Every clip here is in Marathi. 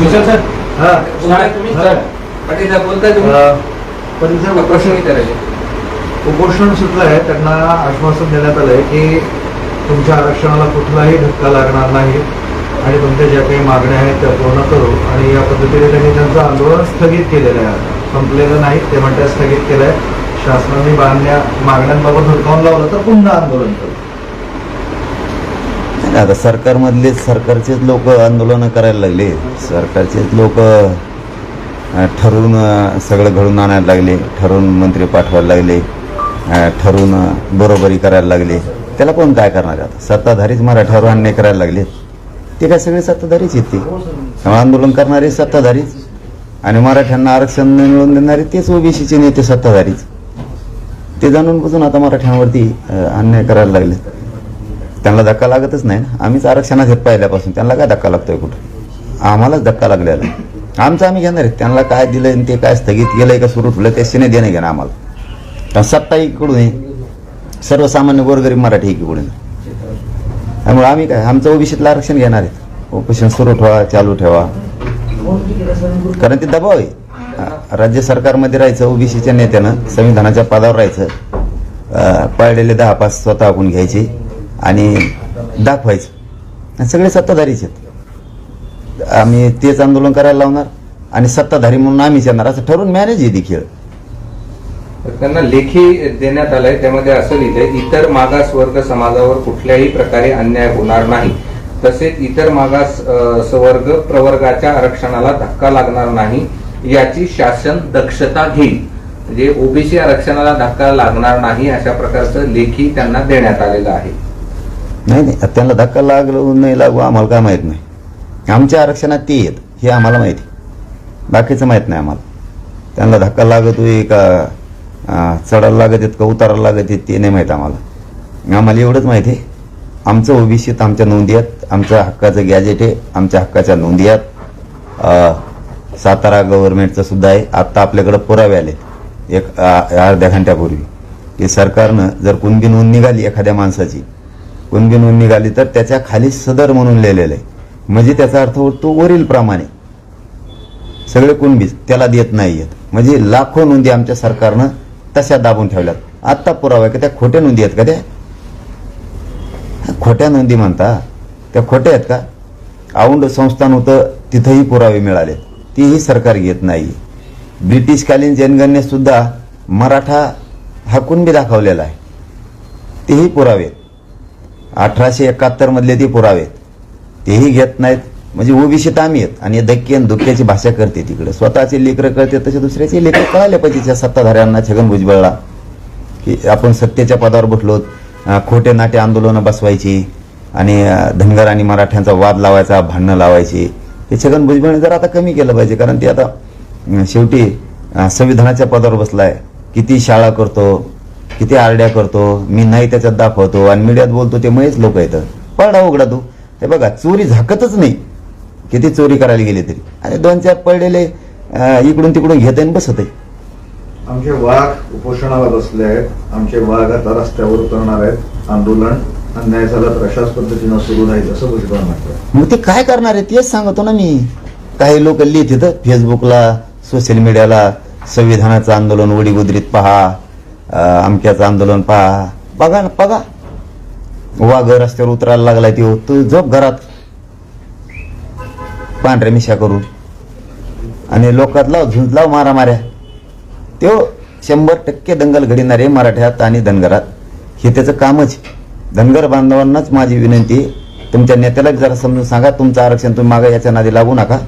विशाल सर. हा बोलताय तुम्ही. सर पाटील साहेब बोलताय तुम्ही? अ, पण प्रश्न उपोषण विचारायचे. उपोषण सुटलं आहे त्यांना आश्वासन देण्यात आलं आहे की तुमच्या आरक्षणाला कुठलाही धक्का लागणार नाही आणि तुमच्या ज्या काही मागण्या आहेत त्या पूर्ण करू. आणि या पद्धतीने त्यांनी त्यांचं आंदोलन स्थगित केलेलं आहे. संपलेलं नाही ते म्हणतात स्थगित केलं आहे शासनाने बांधण्या मागण्यांबाबत हुडकावून लावलं तर पुन्हा आंदोलन करू. आता सरकारमधले सरकारचेच लोक आंदोलनं करायला लागले. सरकारचेच लोक ठरवून सगळं घडून आणायला लागले. ठरवून मंत्री पाठवायला लागले. ठरवून बरोबरी करायला लागले. त्याला कोण काय करणार आहे आता? सत्ताधारीच मराठ्यावर अन्याय करायला लागले. ते काय सगळे सत्ताधारीच येते त्यामुळे आंदोलन करणारे सत्ताधारीच. आणि मराठ्यांना आरक्षण मिळवून देणारे तेच ओबीसीचे नेते सत्ताधारीच. ते जाणून बुजून आता मराठ्यांवरती अन्याय करायला लागले. त्यांना धक्का लागतच नाही ना. आम्हीच आरक्षणात घेत पहिल्यापासून. त्यांना काय धक्का लागतोय कुठं? आम्हालाच धक्का लागलेला आमचं आम्ही घेणार आहे. त्यांना काय दिलंय आणि ते काय स्थगित केलंय का सुरू ठेवलं त्याशी नाही देणं घेणं आम्हाला. कारण सत्ता इकडून आहे. सर्वसामान्य गोरगरीब मराठी इकडून. त्यामुळे आम्ही काय आमचं ओबीसीतलं आरक्षण घेणार आहेत ओपेशन सुरू ठेवा चालू ठेवा. कारण ते दबाव आहे. राज्य सरकारमध्ये राहायचं ओबीसीच्या नेत्यानं संविधानाच्या पदावर राहायचं. पाळलेले दहा पास स्वतः आपण घ्यायचे. आणि दाखवायचं. सगळे सत्ताधारीच आहेत. आम्ही तेच आंदोलन करायला लावणार आणि सत्ताधारी म्हणून आम्हीच येणार असं ठरवून मॅनेज येते खेळ. तर त्यांना लेखी देण्यात आलंय त्यामध्ये असं लिहिलंय इतर मागास वर्ग समाजावर कुठल्याही प्रकारे अन्याय होणार नाही. तसेच इतर मागास सवर्ग प्रवर्गाच्या आरक्षणाला धक्का लागणार नाही याची शासन दक्षता घेईल. म्हणजे ओबीसी आरक्षणाला धक्का लागणार नाही अशा प्रकारचं लेखी त्यांना देण्यात आलेलं आहे. नाही नाही त्यांना धक्का लागलो नाही लागू आम्हाला काय माहीत नाही. आमच्या आरक्षणात ते येत हे आम्हाला माहिती. बाकीचं माहीत नाही आम्हाला. त्यांना धक्का लागतोय का चढायला लागत आहेत का उतारायला लागत आहेत ते नाही माहीत आम्हाला. आम्हाला एवढंच माहिती आहे. आमचं ओबीसीत आमच्या नोंदी आहेत आमच्या हक्काचं गॅजेट आहे आमच्या हक्काच्या नोंदी आहेत. सातारा गव्हर्नमेंटचं सुद्धा आहे. आत्ता आपल्याकडं पुरावे आले एक अर्ध्या घंट्यापूर्वी. की सरकारनं जर कुणबी नोंद निघाली एखाद्या माणसाची कुणबी नोंद निघाली तर त्याच्याखाली सदर म्हणून लिहिलेलं आहे. म्हणजे त्याचा अर्थ होतो वरील प्रमाणे. सगळे कुणबीच त्याला देत नाहीयेत म्हणजे लाखो नोंदी आमच्या सरकारनं तशा दाबून ठेवल्यात. आत्ता पुरावा आहे का? त्या खोट्या नोंदी आहेत का त्या? खोट्या नोंदी म्हणता. त्या खोट्या आहेत का? औंड संस्थान होतं तिथंही पुरावे मिळाले तीही सरकार घेत नाही. ब्रिटिशकालीन जनगणनेत सुद्धा मराठा हा कुणबी दाखवलेला आहे. तेही पुरावे आहेत. अठराशे एकाहत्तर मधले ते पुरावे तेही घेत नाहीत. म्हणजे ओबीसीत आम्ही आहेत. आणि धक्के आणि धुक्याची भाषा करते तिकडे. स्वतःचे लेकरं कळते तसे दुसऱ्याचे लेकरं कळाले पाहिजे. त्या सत्ताधाऱ्यांना छगन भुजबळला. की आपण सत्तेच्या पदावर बसलो. खोटे नाटे आंदोलनं बसवायची. आणि धनगर आणि मराठ्यांचा वाद लावायचा भांडणं लावायची. हे छगन भुजबळने जर आता कमी केलं पाहिजे. कारण ते आता शेवटी संविधानाच्या पदावर बसलाय. किती शाळा करतो. किती आरड्या करतो मी नाही त्याच्यात दाखवतो आणि मीडियात बोलतो ते मयच लोक येतं पळडा उघडा तू. ते बघा चोरी झाकतच नाही. किती चोरी करायला गेली तरी. आणि दोन चार पडलेले इकडून तिकडून घेत आणि बसत आमचे वाघ उपोषणाला बसले आहेत. आमचे वाघ आता रस्त्यावर उतरणार आहेत. आंदोलन अन्याय झाला तर अशाच पद्धतीनं सुरू राहील असं भुजबळ म्हणतात. मग ते काय करणार आहे तेच सांगतो ना मी. काही लोक लिहित फेसबुकला सोशल मीडियाला संविधानाचं आंदोलन उडीगुद्रीत पहा. अमक्याचं आंदोलन पहा. बघा ना बघा. वाघ रस्त्यावर उतरायला लागलाय तो तू झोप घरात. पांढऱ्या मिशा करून. आणि लोकात लाव झुंज लाव मारा माऱ्या तो शंभर टक्के दंगल घडणारे मराठ्यात आणि धनगरात. हे त्याचं कामच धनगर बांधवांनाच माझी विनंती तुमच्या नेत्याला जरा समजून सांगा. तुमचं आरक्षण तुम्ही मागा याच्या नादी लागू नका.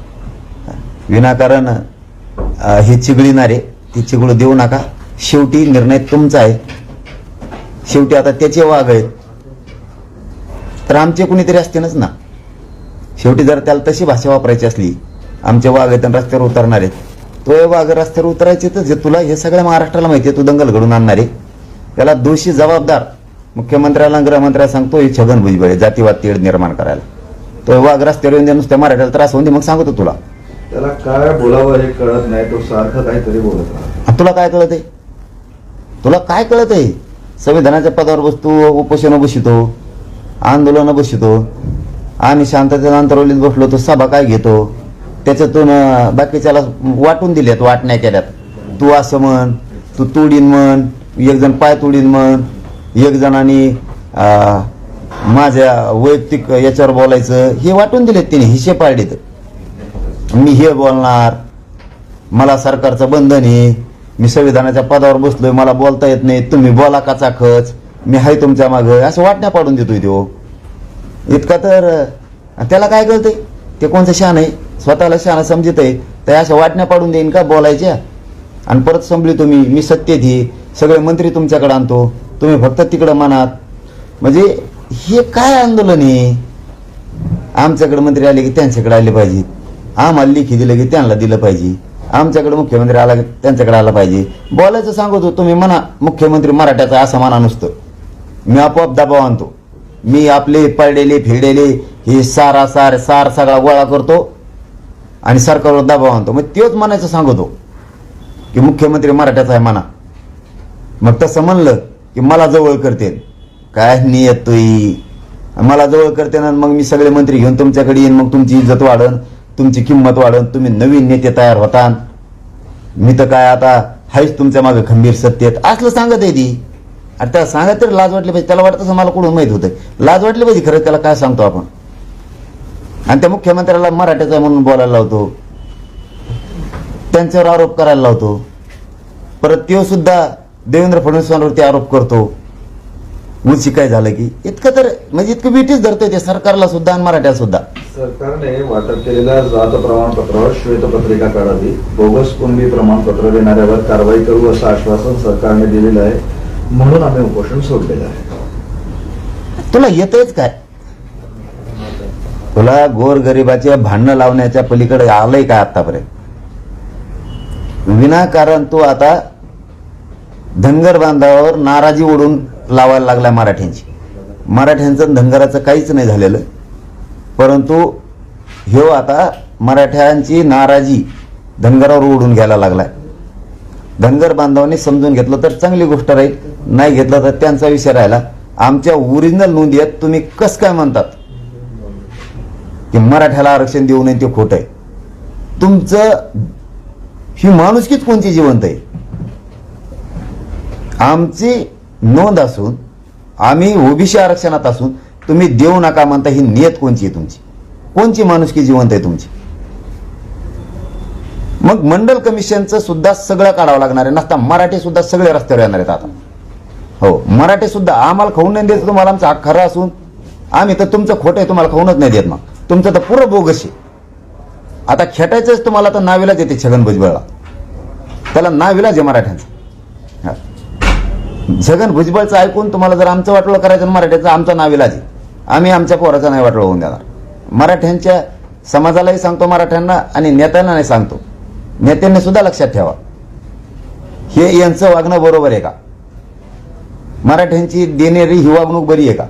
विनाकारण हे चिगळीणारे ती चिगळू देऊ नका. शेवटी निर्णय तुमचा आहे. शेवटी आता त्याचे वाघ आहेत. तर आमचे कुणीतरी असतीलच ना. शेवटी जर त्याला तशी भाषा वापरायची असली आमचे वाघ आहेत आणि रस्त्यावर उतरणार आहेत. तो हे वाघ रस्त्यावर उतरायचे तर तुला हे सगळ्या महाराष्ट्राला माहिती आहे तू दंगल घडून आणणारे त्याला दोषी जबाबदार मुख्यमंत्र्याला गृहमंत्र्याला सांगतो हे छगन भुजबळ आहे, जातीवाद तीड निर्माण करायला. तो वाघ रस्त्यावर येऊन नुसत्या मराठ्याला त्रास होऊन दे मग सांगतो तुला. त्याला काय बोलावं हे कळत नाही तो सारखं काहीतरी बोलत तुला काय कळत आहे तुला काय कळत आहे संविधानाच्या पदावर बसतो उपोषण बसितो आंदोलन बसितो आम्ही शांततेच्या अंतरवलीत बसलो तो सभा काय घेतो? त्याच्यातून बाकीच्याला वाटून दिल्यात वाटण्या केल्यात. तू असं म्हण तू तोडीन म्हण एक जण पाय तोडीन म्हण एक जणांनी माझ्या वैयक्तिक याच्यावर बोलायचं हे वाटून दिलेत तिने हिशे पाडीत मी हे बोलणार मला सरकारचं बंधन आहे मी संविधानाच्या पदावर बसलोय मला बोलता येत नाही. तुम्ही बोला काचा खच. मी हाय तुमच्या मागं. असं वाटण्या पाडून देतोय तो इतका तर त्याला काय कळतंय? ते कोणतं शान आहे? स्वतःला शान समजत आहे. त्या अशा वाटण्या पाडून देईन का बोलायच्या? आणि परत संपली तुम्ही. मी सत्य धी. सगळे मंत्री तुमच्याकडे आणतो. तुम्ही फक्त तिकडं मनात. म्हणजे हे काय आंदोलन आहे? आमच्याकडे मंत्री आले की त्यांच्याकडे आले पाहिजेत आम्हाला लिखी दिलं की त्यांना दिलं पाहिजे. आमच्याकडे मुख्यमंत्री आला त्यांच्याकडे आला पाहिजे. बोलायचं सांगतो तुम्ही म्हणा मुख्यमंत्री मराठ्याचा असं म्हणा नुसतं. मी आपोआप दबाव आणतो. मी आपले पडलेले फिरलेले हे सारा सार सार सगळा गोळा करतो आणि सरकारवर दबाव आणतो. मग तेच म्हणायचं सांगतो की मुख्यमंत्री मराठ्याचा आहे म्हणा. मग तसं म्हणलं की मला जवळ करते. काय नाही येतोय मला जवळ करते ना मग मी सगळे मंत्री घेऊन तुमच्याकडे येईन मग तुमची इज्जत वाढन. तुमची किंमत वाढन तुम्ही नवीन नेते तयार होता मी तर काय आता हायच तुमच्या मागे खंबीर सत्तेत असलं सांगत आहे ती. आणि त्याला सांगत तरी लाज वाटली पाहिजे. त्याला वाटत मला कुठून माहीत होतं लाज वाटली पाहिजे खरं त्याला काय सांगतो आपण. आणि त्या मुख्यमंत्र्याला मराठ्याचा म्हणून बोलायला लावतो. त्यांच्यावर आरोप करायला लावतो. परत तो सुद्धा देवेंद्र फडणवीसांवरती आरोप करतो. उंची काय झालं की? इतकं तर म्हणजे इतकं बिटीच धरतोय ते सरकारला सुद्धा आणि मराठ्या सुद्धा. सरकारने वाटप केलेल्या जात प्रमाणपत्रावर श्वेतपत्रिका काढावी बोगस कुणबी प्रमाणपत्र देणाऱ्यावर कारवाई करू असं आश्वासन सरकारने दिलेलं आहे म्हणून आम्ही उपोषण सोडलेलं आहे. तुला येतच काय? तुला गोरगरिबाचे भांडणं लावण्याच्या पलीकडे आलंय का आतापर्यंत? विनाकारण तू आता धनगर बांधावर नाराजी ओढून लावायला लागलाय मराठ्यांची. मराठ्यांचं धनगराचं काहीच नाही झालेलं. परंतु ह्यो आता मराठ्यांची नाराजी धनगरावर ओढून घ्यायला लागलाय. धनगर बांधवांनी समजून घेतलं तर चांगली गोष्ट राहील नाही घेतलं तर त्यांचा विषय राहिला. आमच्या ओरिजिनल नोंदी आहेत तुम्ही कस काय म्हणतात? की मराठ्याला आरक्षण देऊ नये ते खोट आहे. तुमचं ही माणुसकीच कोणची जिवंत आहे? आमची नोंद असून आम्ही ओबीसी आरक्षणात असून तुम्ही देऊ नका म्हणता ही नियत कोणची आहे तुमची? कोणची माणुसकी जिवंत आहे तुमची? मग मंडल कमिशनचं सुद्धा सगळं काढावं लागणार आहे. नसता मराठी सुद्धा सगळे रस्त्यावर येणार आहेत आता. हो मराठी सुद्धा आम्हाला खाऊन नाही देत तुम्हाला आमचा हक्क खरा असून आम्ही तर तुमचं खोटं आहे तुम्हाला खाऊनच नाही देत मग. तुमचं तर पुरं बोगस आहे. आता खेटायचंच तुम्हाला तर नाविलाच येते छगन भुजबळला. त्याला नाविलाच आहे मराठ्यांचा. छगन भुजबळचं ऐकून तुम्हाला जर आमचं वाटलं करायचं मराठ्याचं आमचा नाविलाज आहे. आम्ही आमच्या पोराचा नाही वाटोळं होऊन देणार. मराठ्यांच्या समाजालाही सांगतो मराठ्यांना आणि नेत्यांना नाही सांगतो. नेत्यांनी सुद्धा लक्षात ठेवा. हे यांचं वागणं बरोबर आहे का? मराठ्यांची देणेरी ही वागणूक बरी आहे का?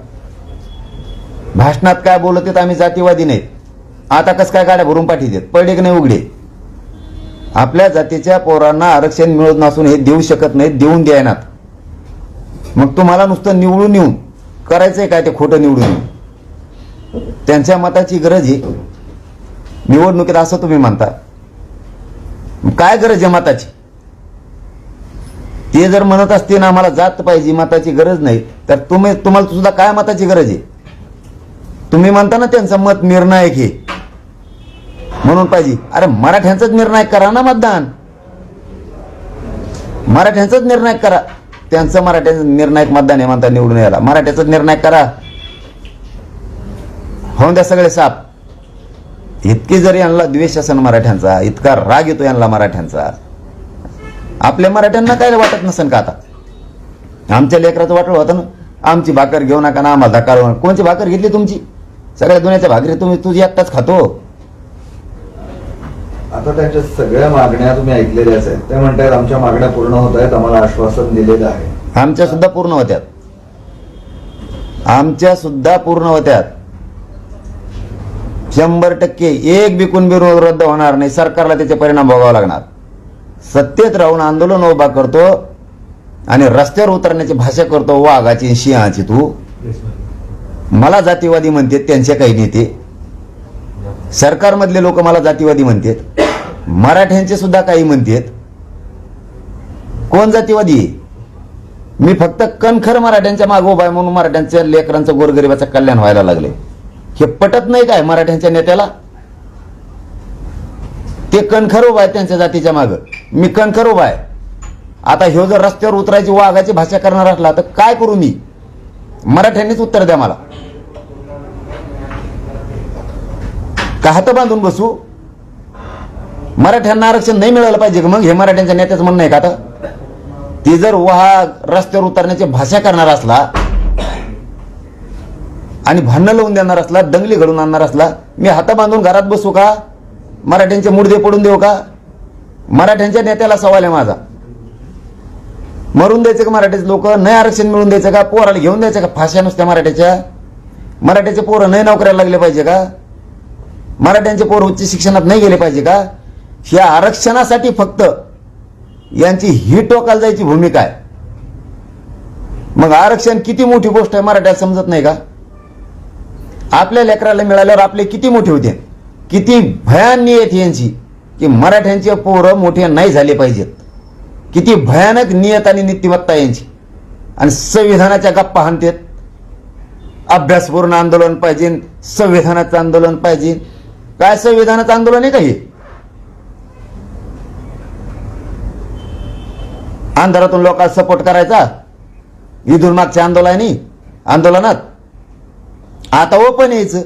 भाषणात काय बोलत आहेत आम्ही जातीवादी नाहीत. आता कस काय गाड्या भरून पाठी देत पडले की नाही उघडे? आपल्या जातीच्या पोरांना आरक्षण मिळत नसून हे देऊ शकत नाहीत देऊन द्यायनात. मग तुम्हाला नुसतं निवडून येऊन करायचंय काय ते खोटं निवडून? त्यांच्या मताची गरज आहे. निवडणुकीत असं तुम्ही म्हणता. काय गरज आहे मताची? ते जर म्हणत असते ना आम्हाला जात पाहिजे मताची गरज नाही तर तुम्ही तुम्हाला सुद्धा काय मताची गरज आहे? तुम्ही म्हणता ना त्यांचं मत निर्णायक हे म्हणून पाहिजे. अरे मराठ्यांचाच निर्णायक करा ना मतदान. मराठ्यांचाच निर्णायक करा. त्यांचं मराठ्यांचं निर्णायक मतदान आहे म्हणता निवडून यायला. मराठ्याचाच निर्णायक करा. होऊन द्या सगळे साप. इतकी जरी यांना द्वेष असेल मराठ्यांचा इतका राग येतो यांना मराठ्यांचा. आपल्या मराठ्यांना काय वाटत नसेल का आता? आमच्या लेकराचं वाटलं होतं ना. आमची भाकर घेऊ नका ना आम्हाला धक्का कोणची भाकर घेतली तुमची? सगळ्या दुनियाच्या भाकरी तुम्ही तुझी एकटाच खातो. आता त्यांच्या सगळ्या मागण्या तुम्ही ऐकलेल्याच आहेत. ते म्हणतायत आमच्या मागण्या पूर्ण होत आहेत आम्हाला आश्वासन दिलेलं आहे. आमच्या सुद्धा पूर्ण होत्यात. आमच्या सुद्धा पूर्ण होत्यात. शंभर टक्के एक बी कुणबी रोग रद्द होणार नाही. सरकारला त्याचे परिणाम भोगावे लागणार. सत्तेत राहून आंदोलन उभा करतो आणि रस्त्यावर उतरण्याची भाषा करतो वाघाची सिंहाची तू. मला जातीवादी म्हणते त्यांचे काही नेते. सरकारमधले लोक मला जातीवादी म्हणतात. मराठ्यांचे सुद्धा काही म्हणतेत. कोण जातीवादी आहे? मी फक्त कणखर मराठ्यांच्या मागं उभा आहे म्हणून मराठ्यांच्या लेकरांचं गोरगरिबाचं कल्याण व्हायला लागले. हे पटत नाही काय मराठ्यांच्या नेत्याला? ते कणखर उभा आहे त्यांच्या जातीच्या मागं. मी कणखर उभा आहे. आता ह्यो जर रस्त्यावर उतरायची वाघाची भाषा करणार असला तर काय करू मी? मराठ्यांनीच उत्तर द्या मला. का हात बांधून बसू? मराठ्यांना आरक्षण नाही मिळालं पाहिजे का मग? हे मराठ्यांच्या नेत्याचं म्हणणं आहे का आता? ती जर वाघ रस्त्यावर उतरण्याची भाषा करणार असला आणि भांडणं लावून देणार असला दंगली घडून आणणार असला मी हात बांधून घरात बसू का? मराठ्यांचे मुडदे पडून देऊ का? मराठ्यांच्या नेत्याला सवाल आहे माझा. मरून द्यायचं का मराठीचे लोक? नाही आरक्षण मिळून द्यायचं का? पोराला घेऊन द्यायचं का? फाश्या नुसत्या मराठ्याच्या मराठ्याचे पोरं नाही नोकऱ्याला लागले पाहिजे का? मराठ्यांचे पोरं उच्च शिक्षणात नाही गेले पाहिजे का? ह्या आरक्षणासाठी फक्त यांची ही टोकाला जायची भूमिका आहे. मग आरक्षण किती मोठी गोष्ट आहे मराठ्यात समजत नाही का? आपल्या लेकराला मिळाल्यावर आपले किती मोठे होते? किती भयान नियत यांची की मराठ्यांचे पोरं मोठे नाही झाले पाहिजेत. किती भयानक नियत आणि नीतिमत्ता यांची. आणि संविधानाच्या गप्पा हाणतेत. अभ्यासपूर्ण आंदोलन पाहिजे संविधानाचं आंदोलन पाहिजे. काय संविधानाचं आंदोलन आहे का हे? अंधारातून लोकांना सपोर्ट करायचा? इथून मागच्या आंदोलनानी आंदोलनात. आता ओपन यायचं.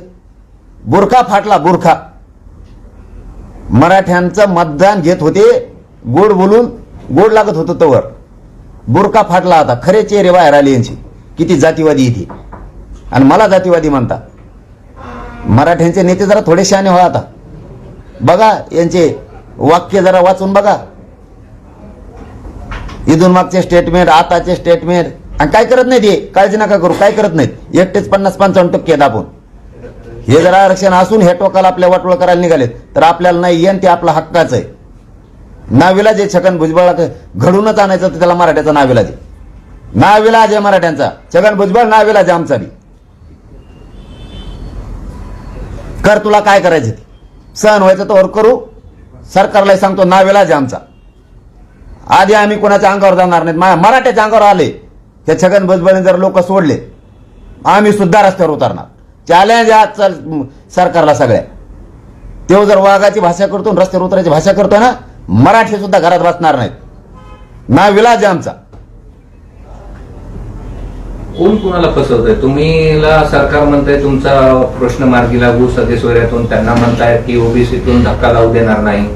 बुरखा फाटला बुरखा. मराठ्यांचं मतदान घेत होते. गोड बोलून गोड लागत होतं तवर. बुरखा फाटला आता. खरे चेहरे बाहेर आले यांची. किती जातीवादी इथे. आणि मला जातीवादी म्हणता. मराठ्यांचे नेते जरा थोडे शहाणे व्हा आता. बघा यांचे वाक्य जरा वाचून बघा. इथून मागचे स्टेटमेंट आताचे स्टेटमेंट आणि काय करत नाही ते काळजी नका करू काय करत नाहीत? एकटेच पन्नास पंचावन्न टक्के दाबून आपण. हे जर आरक्षण असून हे टोकाला आपल्या वाटोळ करायला निघालेत तर आपल्याला नाही येण ते आपला हक्काच आहे. नाविलाज जे छगन भुजबळ घडूनच आणायचं तर त्याला मराठ्याचा नाविलाज आहे. नाविलाज आहे मराठ्यांचा. छगन भुजबळ नाविलाज आहे आमचा बी. कर तुला काय करायचं सहन व्हायचं तर करू. सरकारलाही सांगतो नाविलाज आहे आमचा. आधी आम्ही कोणाच्या अंगावर जाणार नाहीत. मा- मराठ्याच्या अंगावर आले. हे छगन भुजबळने जर लोक सोडले आम्ही सुद्धा रस्त्यावर उतरणार. चॅलेंज आज सरकारला सगळ्या. तेव्हा जर वाघाची भाषा करतो रस्त्यावर उतरायची भाषा करतो ना मराठी सुद्धा घरात बसणार नाहीत. ना विलाज आमचा. कोण कुणाला फसवत तुम्ही तुम्हीला सरकार म्हणताय तुमचा प्रश्न मार्गी लागू सदस्यत्वातून त्यांना म्हणताय की ओबीसीतून धक्का लावू देणार नाही.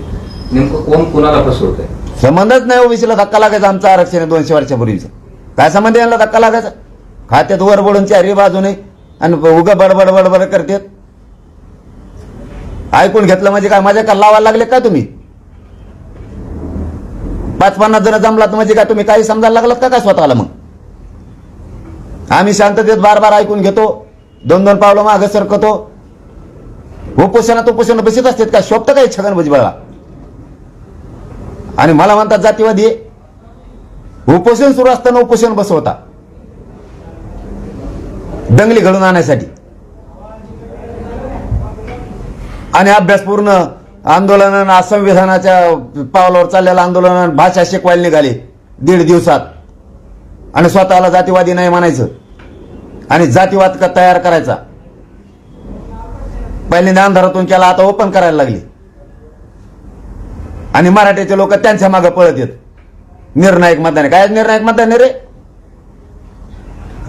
नेमकं कोण कुणाला आहे संबंधच नाही हो ओबीसीला धक्का लागायचा आमचं आरक्षण आहे दोनशे वर्षापूर्वीचं. काय संबंध यांना धक्का लागायचा? खात्यात वर बोलून चारी बाजूने आणि उगा बडबड बडबड करतात. ऐकून घेतलं म्हणजे काय माझ्या का लावायला लागले का तुम्ही? पाच पन्नास जण जमलात म्हणजे काय तुम्ही काही समजायला लागलात का काय स्वतःला मग? आम्ही शांततेत बार बार ऐकून घेतो दोन दोन पावलं मागं सरकतो. उपोषणात उपोषण बसत असतात का? शोभतं काही छगन भुजबळला आणि मला म्हणतात जातीवादी उपोषण सुरू असताना उपोषण बसवता. दंगली घडून आणण्यासाठी. आणि अभ्यासपूर्ण आंदोलन संविधानाच्या पावलावर चाललेलं आंदोलन भाषा शिकवायला निघाली. दीड दिवसात. आणि स्वतःला जातीवादी नाही म्हणायचं. आणि जातीवाद का तयार करायचा? पहिल्यांदा अंधारातून केला आता ओपन करायला लागली. आणि मराठीचे लोक त्यांच्या मागे पळत येत. निर्णायक मतदान आहे. काय निर्णायक मतदान रे?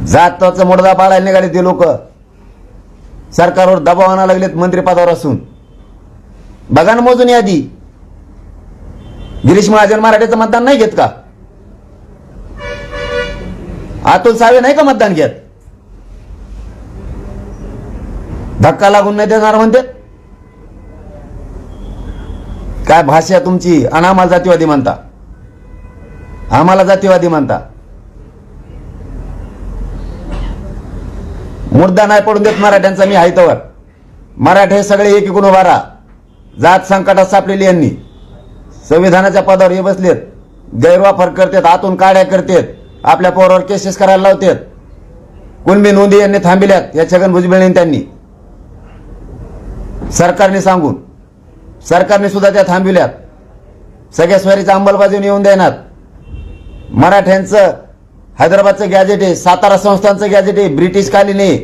जाताचा मोडदा पाडायला निघाले ते लोक. सरकारवर दबाव आणा लागलेत मंत्रिपदावर असून. बघा ना मोजून यादी. गिरीश महाजन मराठीचं मतदान नाही घेत का? अतुल सावे नाही का मतदान घेत? धक्का लागून नाही देणार म्हणते? काय भाषा तुमची? आणि आम्हाला जातीवादी म्हणता. आम्हाला जातीवादी म्हणता. मुद्दा नाही पडून देत मराठ्यांचा मी हायतवर मराठे सगळे एकीकडून उभा जात संकटात सापलेली यांनी. संविधानाच्या पदावर हे बसलेत. गैरवापर करतात आतून काड्या करतात. आपल्या पोरावर केसेस करायला लावतात. कुणबी नोंदी यांनी थांबिल्यात या छगन भुजबळ त्यांनी. सरकारने सांगून. सरकारने सुद्धा त्या थांबविल्यात सगळ्या स्वारीचं अंमलबजावणी येऊन देणार मराठ्यांचं हैदराबादचं गॅजेट आहे सातारा संस्थांचं गॅजेट आहे ब्रिटिश कालीन आहे.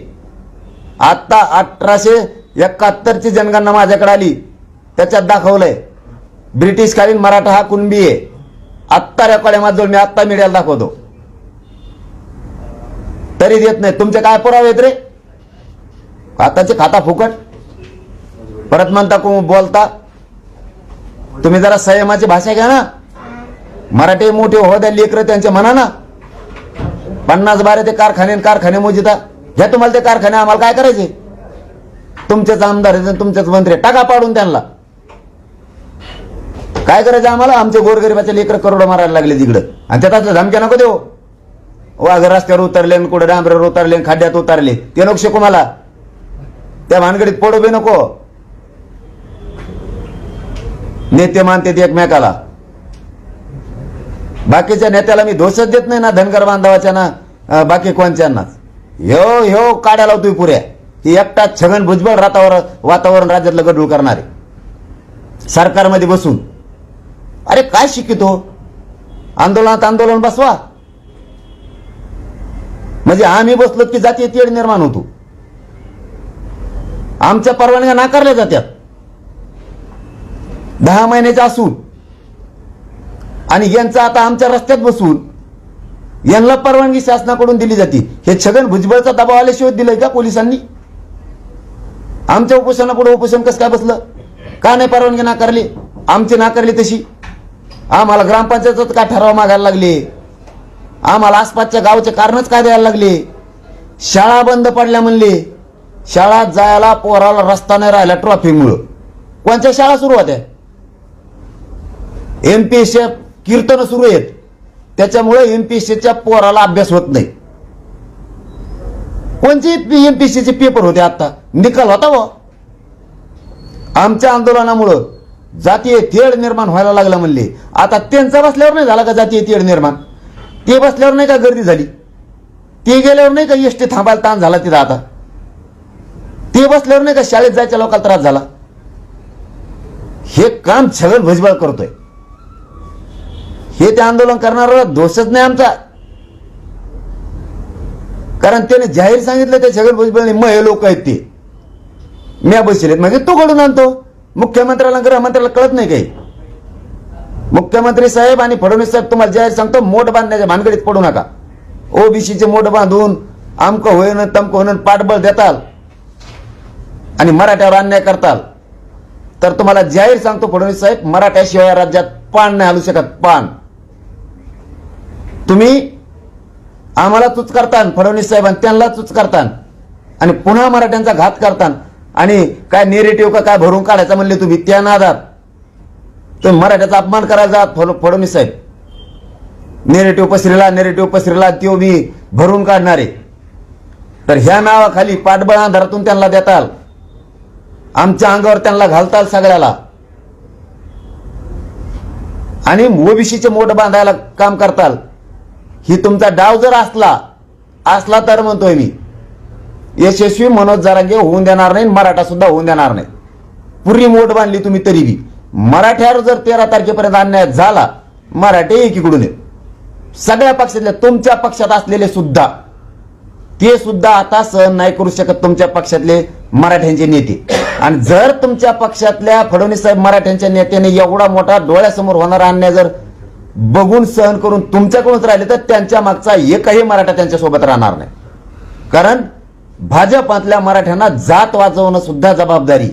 आत्ता अठराशे एकाहत्तरची जनगणना माझ्याकडे आली. त्याच्यात दाखवलंय ब्रिटिश कालीन मराठा हा कुणबी आहे. आत्ता रेकॉर्ड माझं मी आत्ता मीडियाला दाखवतो. तरी देत नाही. तुमचे काय पुरावे आहेत रे? आताचे खाता फुकट. परत म्हणता कोण बोलता? तुम्ही जरा संयमाची भाषा घ्या ना. मराठी मोठे हो द्या लेकर त्यांचे म्हणा ना पन्नास बारे ते कारखाने कारखाने मोजिता. घ्या तुम्हाला ते कारखाने आम्हाला काय करायचे? तुमचेच आमदार तुमचेच मंत्री टाका पाडून त्यांना. काय करायचं आम्हाला? आमचे गोरगरिबाचे लेकर करोड मारायला लागले तिकडं. आणि त्यात असलं धमक्या नको देऊ. वाघ रस्त्यावर उतरले आणि कुठे डांबऱ्यावर उतरले आणि खड्ड्यात उतरले. ते नको शिकू मला. त्या भानगडीत पडू बी नको. नेते मानते ते एकमेकाला. बाकीच्या नेत्याला मी दोषच देत नाही ना धनगर बांधवाच्या ना बाकी कोणत्यांनाच ह्यो ह्यो काड्या लावतोय पुऱ्या. ही एकटा छगन भुजबळ रातावर वातावरण राज्यातलं गडूळ करणारे. सरकारमध्ये बसून. अरे काय शिकितो? आंदोलनात आंदोलन बसवा. म्हणजे आम्ही बसलो की जातीय तेढ निर्माण होतो. आमच्या परवानग्या नाकारल्या जात्यात. दहा महिन्याच्या असून. आणि यांचं आता आमच्या रस्त्यात बसून यांना परवानगी शासनाकडून दिली जाते. हे छगन भुजबळचा दबाव आल्याशिवाय दिलंय का पोलिसांनी? आमच्या उपोषणापुढे उपोषण कसं काय बसलं? का नाही परवानगी नाकारली? आमची नाकारली तशी. आम्हाला ग्रामपंचायतच काय ठराव मागायला लागले? आम्हाला आसपासच्या गावचे कारणच काय द्यायला लागले? शाळा बंद पडल्या म्हणले. शाळा जायला पोराला रस्ता नाही राहिला ट्रॉफीमुळं. कोणत्या शाळा सुरू होत्या एमपीएससी कीर्तन सुरू आहेत. त्याच्यामुळे एमपीएससीच्या पोराला अभ्यास होत नाही. कोणते चे पेपर होते आता? निकाल होता व. आमच्या आंदोलनामुळं जातीय तेढ निर्माण व्हायला लागला म्हणले. आता त्यांचा बसल्यावर नाही झाला का जातीय तेढ निर्माण? ते बसल्यावर नाही का गर्दी झाली? ते गेल्यावर नाही का एसटी थांबायला ताण झाला तिथं आता? ते बसल्यावर नाही का शाळेत जायच्या लोकांना त्रास झाला? हे काम छगन भुजबळ करतोय. हे ते आंदोलन करणारा दोषच नाही आमचा. कारण त्याने जाहीर सांगितलं ते छगन भुजबळने मग हे लोक आहेत ते. म्या बसले म्हणजे तो घडून आणतो. मुख्यमंत्र्याला गृहमंत्र्याला कळत नाही काही. मुख्यमंत्री साहेब आणि फडणवीस साहेब तुम्हाला जाहीर सांगतो मोठ बांधण्याच्या भानगडीत पडू नका. ओबीसीचे मोठ बांधून आमकं होईन तमकं होईन पाठबळ देताल. आणि मराठ्यावर अन्याय करताल. तर तुम्हाला जाहीर सांगतो फडणवीस साहेब मराठ्याशिवाय राज्यात पान नाही हलू शकत पान. तुम्ही आम्हाला चूच करतान फडणवीस साहेब आणि त्यांना चूच करतान. आणि पुन्हा मराठ्यांचा घात करतान. आणि काय नेरेटिव्ह का काय भरून काढायचा म्हणले तुम्ही? त्या नादात. तुम्ही मराठ्याचा अपमान करायचा फड- फडणवीस साहेब. नेरेटिव्ह पसरीला नेरेटिव्ह पसरीला तो मी भरून काढणारे. तर ह्या नावाखाली पाठबळ आधारातून त्यांना देताल. आमच्या अंगावर त्यांना घालताल सगळ्याला. आणि ओबीसीचे मोठ बांधायला काम करताल. ही तुमचा डाव जर असला असला तर म्हणतोय मी यशस्वी मनोज जरांगे होऊन देणार नाही मराठा सुद्धा होऊन देणार नाही. पुरी मोठ बांधली तुम्ही तरी बी. मराठ्यावर जर तेरा तारखेपर्यंत अन्याय झाला मराठे एकीकडून सगळ्या पक्षातल्या तुमच्या पक्षात असलेले सुद्धा ते सुद्धा आता सहन नाही करू शकत तुमच्या पक्षातले मराठ्यांचे नेते. आणि जर तुमच्या पक्षातल्या फडणवीस साहेब मराठ्यांच्या नेत्याने एवढा मोठा डोळ्यासमोर होणारा अन्याय जर बघून सहन करून तुमच्याकडूनच राहिले तर त्यांच्या मागचा एकही मराठा त्यांच्यासोबत राहणार नाही. कारण भाजपातल्या मराठ्यांना जात वाजवणं सुद्धा जबाबदारी.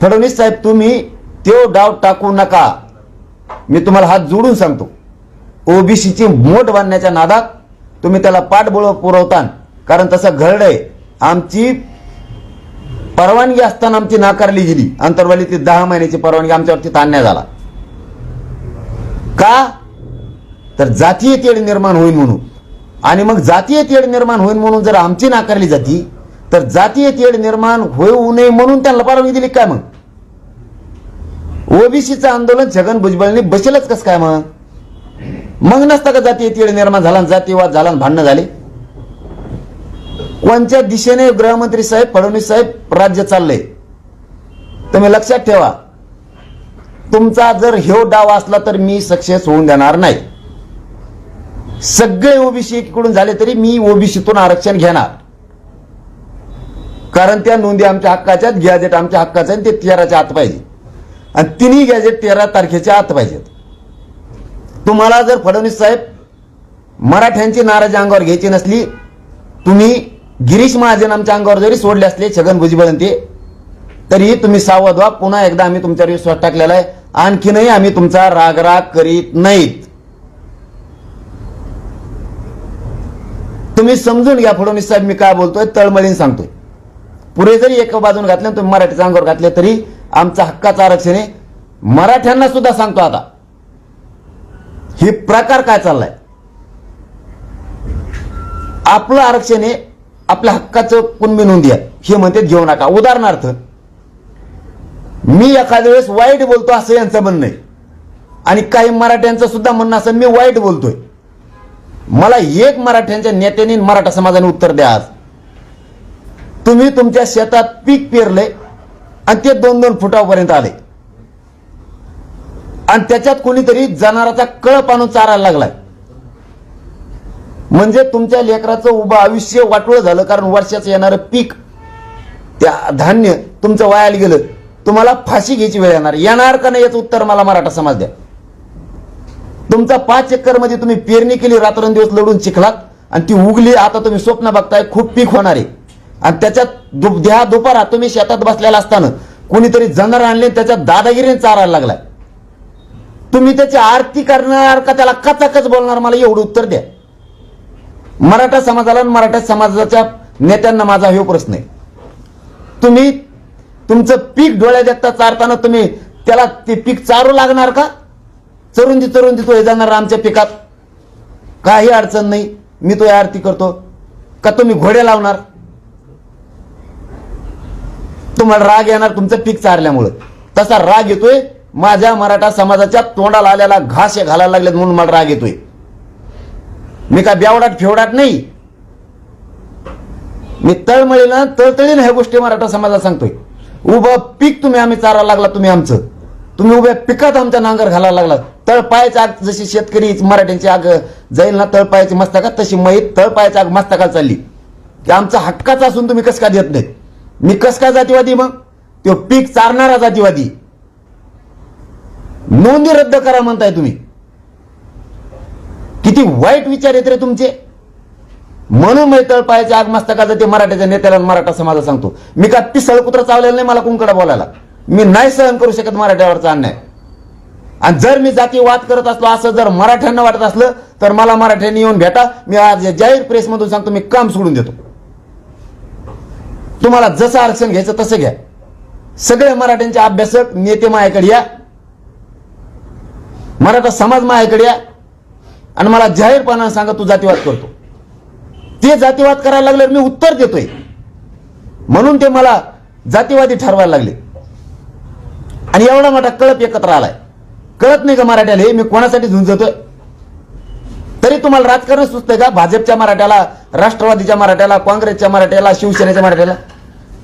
फडणवीस साहेब तुम्ही तो डाव टाकू नका. मी तुम्हाला हात जोडून सांगतो. ओबीसीची मोठ बांधण्याच्या नादात तुम्ही त्याला पाठबळ पुरवतान. कारण तसं घडलंय आमची परवानगी असताना आमची नाकारली गेली. अंतर्वालीची दहा महिन्याची परवानगी आमच्यावरती ताणण्यात आला का? तर जातीय तेढ निर्माण होईल म्हणून. आणि मग जातीय तेढ निर्माण होईल म्हणून जर आमची नाकारली जाती तर जातीय तेढ निर्माण होऊ नये म्हणून त्यांना परवानगी दिली काय मग? ओबीसीचं आंदोलन छगन भुजबळने बसेलच कस काय मग? मग नसता का जातीय तेढ निर्माण झाला आणि जातीयवाद झाला आणि भांडणं झाले? कोणत्या दिशेने गृहमंत्री साहेब फडणवीस साहेब राज्य चाललंय? तुम्ही लक्षात ठेवा. तुमचा जर ह्यो डाव असला तर मी सक्सेस होऊन देणार नाही. सगळे ओबीसी एकीकडून झाले तरी मी ओबीसीतून आरक्षण घेणार. कारण त्या नोंदी आमच्या हक्काच्या आहेत, गॅजेट आमच्या हक्काचं आहे आणि ते तेराच्या आत पाहिजे. आणि तिन्ही गॅजेट तेरा तारखेच्या आत पाहिजेत. तुम्हाला जर फडणवीस साहेब मराठ्यांची नाराजी अंगावर घ्यायची नसली तुम्ही गिरीश महाजन आमच्या अंगावर जरी सोडले असले छगन भुजबळ ते तरीही तुम्ही सावध व्हा. पुन्हा एकदा आम्ही तुमच्यावर विश्वास टाकलेला आहे. आणखीनही आम्ही तुमचा रागराग करीत नाहीत. तुम्ही समजून घ्या फडणवीस साहेब मी काय बोलतोय तळमळीन सांगतोय. पुरे जरी एका बाजून घातले आणि तुम्ही मराठीच्या अंगावर घातले तरी आमचा हक्काचं आरक्षण आहे. मराठ्यांना सुद्धा सांगतो आता. हे प्रकार काय चाललाय? आपलं आरक्षण आहे आपल्या हक्काचं कुणबी नोंदी हे म्हणते घेऊ नका. उदाहरणार्थ मी एखाद्या वेळेस वाईट बोलतो असं यांचं म्हणणं आहे. आणि काही मराठ्यांचं सुद्धा म्हणणं असं मी वाईट बोलतोय. मला एक मराठ्यांच्या नेत्याने मराठा समाजाने उत्तर द्या आज. तुम्ही तुमच्या शेतात पीक पेरले आणि ते दोन दोन फुटापर्यंत आले. आणि त्याच्यात कोणीतरी जनावराचा कळप आणून चारायला लागलाय. म्हणजे तुमच्या लेकराचं उभं आयुष्य वाटोळ झालं कारण वर्षाचं येणारं पीक त्या धान्य तुमचं वायाला गेलं. तुम्हाला फाशी घ्यायची वेळ येणार. येणार का नाही याचं उत्तर मला मराठा समाज द्या. तुमचा पाच एकरमध्ये तुम्ही पेरणी केली रात्रंदिवस लढून चिखलात आणि ती उगली आता तुम्ही स्वप्न बघताय खूप पीक होणार आहे. आणि त्याच्यात दु- द्या दुपारा तुम्ही शेतात बसलेला असताना कोणीतरी जनावर आणले त्याच्यात दादागिरीने चारायला लागलाय. तुम्ही त्याची आरती करणार का त्याला कचाकच बोलणार मला एवढं उत्तर द्या. मराठा समाजाला आणि मराठा समाजाच्या नेत्यांना माझा हे प्रश्न आहे. तुम्ही तुमचं पीक डोळ्या देखता चारताना तुम्ही त्याला ते पीक चारू लागणार का? चरुंदी चरुंदी तो हे जाणार आमच्या पिकात. काही अडचण नाही. मी तो या आरती करतो. का तुम्ही घोडे लावणार? तुम्हाला राग येणार तुमचं पीक चारल्यामुळं. तसा राग येतोय. माझ्या मराठा समाजाच्या तोंडाला आलेला घास हे घालायला लागलेत म्हणून मला राग येतोय. मी का ब्यावडाट फेवडाट नाही. मी तळमळीला तळतळीनं ह्या गोष्टी मराठा समाजाला सांगतोय. उभं पीक तुम्ही आम्ही चारा लागला तुम्ही आमचं. तुम्ही उभ्या पिकात आमच्या नांगर घालायला लागला. तळपायाची आग जशी शेतकरी मराठ्यांची आग जाईल ना तळपायाची मस्तकात तशी माहीत तळपायाची आग मस्तकात चालली. की आमचा हक्काचा असून तुम्ही कस का देत नाही? मी कस का जातीवादी मग? तो पीक चारणारा जातीवादी. नोंदी रद्द करा म्हणताय तुम्ही. किती वाईट विचार येत रे तुमचे. म्हणून मैतळ तळपायाची आगमस्तकाचं ते मराठ्याच्या नेत्याला मराठा समाजाला सांगतो. मी का ती सळकुत्र चावलेलं नाही मला कुंकडा बोलायला? मी नाही सहन करू शकत मराठ्यावरचा अन्याय. आणि जर मी जातीवाद करत असलो असं जर मराठ्यांना वाटत असलं तर मला मराठ्यांनी येऊन भेटा. मी आज जाहीर प्रेसमधून सांगतो मी काम सोडून देतो. तुम्हाला जसं आरक्षण घ्यायचं तसं घ्या. सगळे मराठ्यांचे अभ्यासक नेते माझ्याकडे या. मराठा समाज माझ्याकडे या. आणि मला जाहीरपणाने सांगा तू जातीवाद करतो. ते जातीवाद करायला लागले मी उत्तर देतोय. म्हणून ते मला जातीवादी ठरवायला लागले. आणि एवढा मोठा कळप एकत्र आलाय. कळत नाही का मराठ्याला? हे मी कोणासाठी झुंजतोय? तरी तुम्हाला राजकारण सुचतंय का? भाजपच्या मराठ्याला राष्ट्रवादीच्या मराठ्याला काँग्रेसच्या मराठ्याला शिवसेनेच्या मराठ्याला?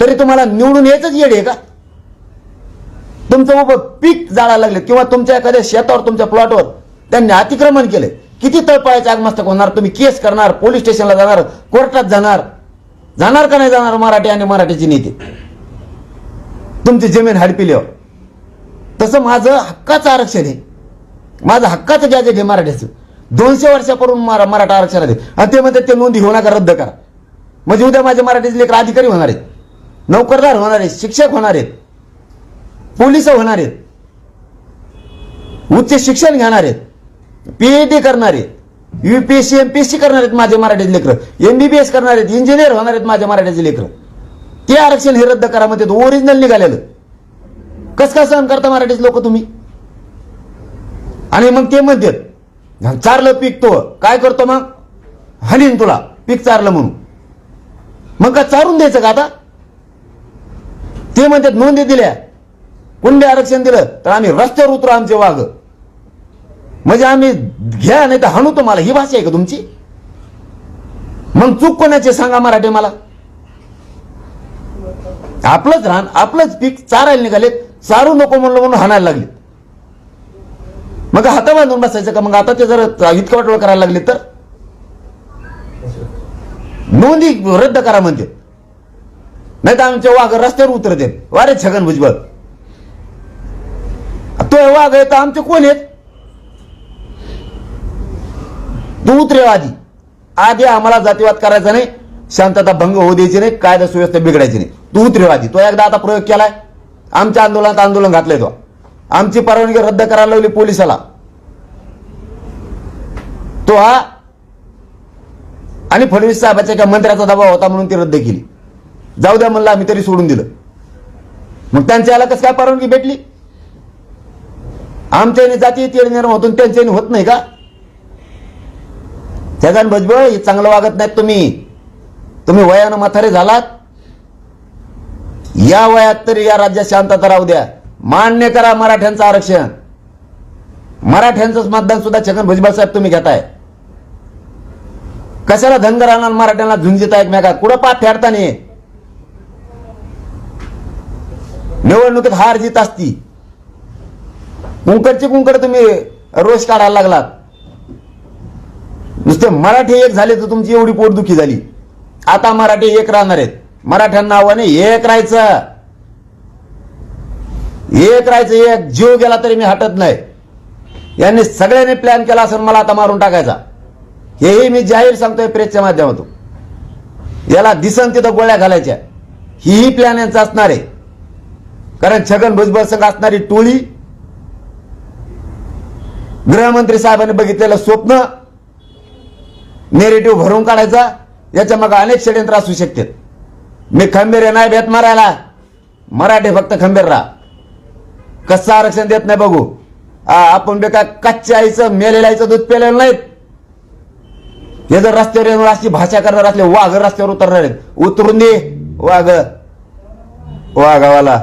तरी तुम्हाला निवडून यायचंच येड आहे का? तुमचं उभं पीक जाळायला लागले. किंवा तुमच्या एखाद्या शेतावर तुमच्या प्लॉटवर त्यांनी अतिक्रमण केले. किती तळपायाचे आगमस्तक होणार? तुम्ही केस करणार पोलीस स्टेशनला जाणार कोर्टात जाणार. जाणार का नाही जाणार? मराठी आणि मराठीचे नेते. तुमची जमीन हडपिल्यावर हो. तसं माझं हक्काचं आरक्षण आहे. माझं हक्काचं गॅजेट आहे मराठीचं. दोनशे वर्षापूर्वी मरा मराठा आरक्षण आहे. आणि ते म्हणतात ते नोंदी होणार का रद्द करा. म्हणजे उद्या माझे मराठीचे लेकर अधिकारी होणार आहेत. नोकरदार होणार आहेत शिक्षक होणार आहेत. पोलीस होणार आहेत. उच्च शिक्षण घेणार आहेत. पीएचडी करणार आहेत युपीएससी एमपीएससी करणार आहेत माझे मराठीचे लेकर. एमबीबीएस करणार आहेत इंजिनियर होणार आहेत माझ्या मराठीचे लेकर. ते आरक्षण हे रद्द करा म्हणते ओरिजिनल निघालेलं. कस काय सहन करता मराठीचे लोक तुम्ही? आणि मग ते म्हणतात चारलं पीक तो काय करतो मग? हनीन तुला पीक चारलं म्हणून. मग का चारून द्यायचं का आता? ते म्हणतात नोंदी दिल्या. कुंडे आरक्षण दिलं? तर आम्ही रस्त्यावर उतरू आमचे वाघ. म्हणजे आम्ही घ्या नाही तर हाणू तुम्हाला. ही भाषा आहे का तुमची? मग चूक कोणाची सांगा मराठी मला. आपलंच राहण आपलंच पीक चारायला निघाले चारू नको म्हणलं म्हणून हाणायला लागले मग हाता बांधून बसायचं का? मग आता ते जर इतकं वाटोळ करायला लागले तर? नोंदी रद्द करा म्हणते. नाही तर आमच्या वाघ रस्त्यावर उतरते वारे छगन भुजबळ. तो वाघ आहे तर आमचे कोण आहेत? तू आधी आम्हाला जातीवाद करायचा नाही शांतता भंग होऊ द्यायची नाही कायदा सुव्यवस्था बिघडायची नाही. तू तो एकदा आता प्रयोग केलाय. आमच्या आंदोलनात आंदोलन घातलंय तो. आमची परवानगी रद्द करायला लावली पोलिसाला. तो हा आणि फडणवीस साहेबाच्या एका मंत्र्याचा दबाव होता म्हणून ती रद्द केली. जाऊ द्या म्हणलं आम्ही तरी सोडून दिलं. मग त्यांच्या याला कसं काय परवानगी भेटली? आमच्याने जाती तेढ निर्माण होतून त्यांच्याने होत नाही का? छगन भुजबळ हे चांगलं वागत नाहीत तुम्ही. तुम्ही वयानं म्हातारे झालात. या वयात तरी या राज्यात शांतता राहू द्या. मान्य करा मराठ्यांचं आरक्षण. मराठ्यांचंच मतदान सुद्धा छगन भुजबळ साहेब तुम्ही घेताय. कशाला धनगरांना आणि मराठ्यांना झुंजिता एकमेकात कुठं पाठ नाही? निवडणुकीत हार जीत असती. कुंकडची कुंकड तुम्ही रोष काढायला लागलात. नुसते मराठी एक झाले तर तुमची एवढी पोटदुखी झाली. आता मराठी एक राहणार आहेत. मराठ्यांना आव्हाने एक राहायचं. एक राहायचं एक जीव गेला तरी मी हटत नाही. यांनी सगळ्यांनी प्लॅन केला असं मला आता मारून टाकायचा. हेही मी जाहीर सांगतोय प्रेसच्या माध्यमातून. याला दिसन तिथं गोळ्या घालायच्या. हीही प्लॅन यांचा असणार आहे. कारण छगन भुजबळ संघ असणारी टोळी गृहमंत्री साहेबांनी बघितलेलं स्वप्न नेरेटिव्ह भरून काढायचा याच्या मग अनेक षडयंत्र असू शकतात. मी खंबीर येणार नाही मारायला. मराठी फक्त खंबीर राहा. कसं आरक्षण देत नाही बघू. आपण बेका कच्च्या आईचं मेलेल्या आईचं दूध पेलेलं नाहीत. हे जर रस्त्यावर येऊन अशी भाषा करणार असले वाघ रस्त्यावर उतरणार आहेत. उतरून दे वाघ. वाघावाला.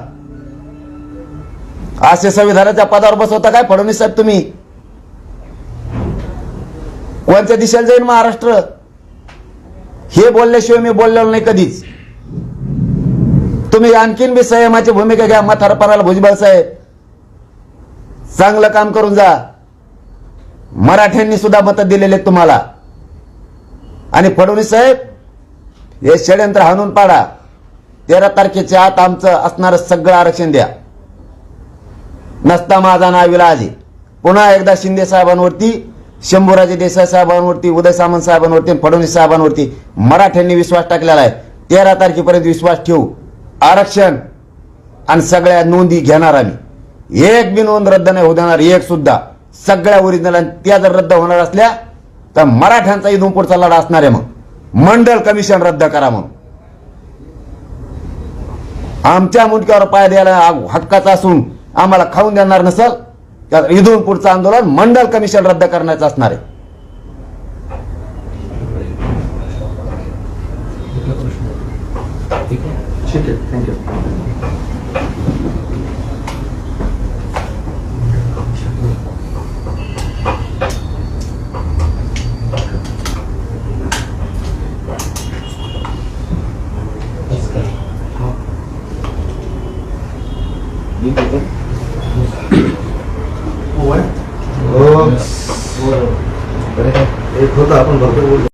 असे संविधानाच्या पदावर बसवता काय फडणवीस साहेब तुम्ही? कोणत्या दिशेला जाईल महाराष्ट्र? हे बोलल्याशिवाय मी बोललेलो नाही कधीच. तुम्ही आणखीन बी संयमाची भूमिका घ्या म्हातारपणाला भुजबळ साहेब. चांगलं काम करून जा. मराठ्यांनी सुद्धा मतं दिलेले तुम्हाला. आणि फडणवीस साहेब हे षडयंत्र हाणून पाडा. तेरा तारखेच्या आत आमचं असणारं सगळं आरक्षण द्या. नसता माझा नाव विलाजी पुन्हा एकदा शिंदे साहेबांवरती शंभूराजे देसाई साहेबांवरती उदय सामंत साहेबांवरती फडणवीस साहेबांवरती मराठ्यांनी विश्वास टाकलेला आहे. तेरा तारखेपर्यंत विश्वास ठेवू. आरक्षण आणि सगळ्या नोंदी घेणार आम्ही. एक बी नोंद रद्द नाही होऊ देणार एक सुद्धा. सगळ्या ओरिजिनल आणि त्या जर रद्द होणार असल्या तर मराठ्यांचा इथून पुढचा लढा असणार आहे मग. मंडल कमिशन रद्द करा म्हणून. आमच्या मुंडक्यावर पाय द्यायला हक्काचा असून आम्हाला खाऊन देणार नसल तर इथून पुढचं आंदोलन मंडल कमिशन रद्द करण्याचं असणार आहे. ठीक आहे थँक्यू एक होतं आपण भरपूर बोललो